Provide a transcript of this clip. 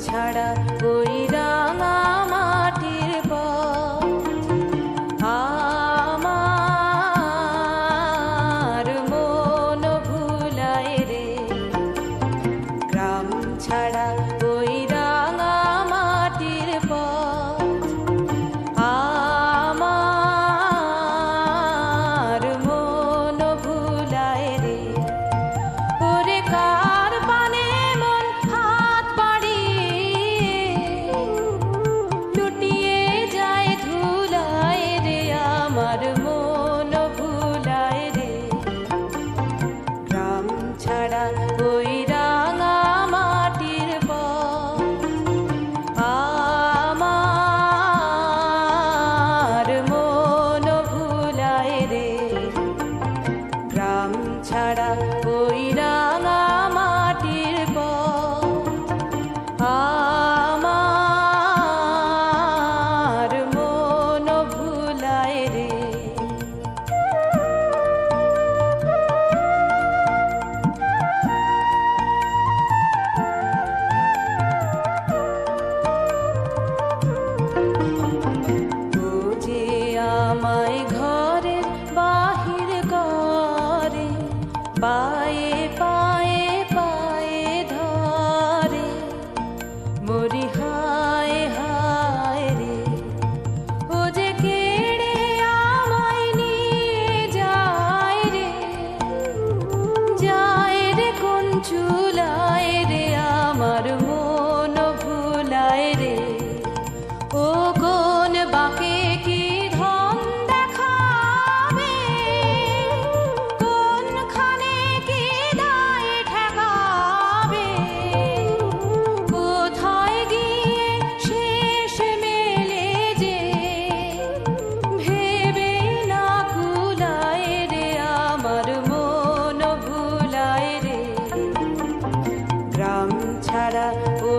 ছাড়া ছাড়া পায়ে পায়ে পায়ে ধরে। মরি হায় হায় রে। ও যে কেড়ে আমায় নিয়ে যায় রে। যায় রে কোন চুলা para o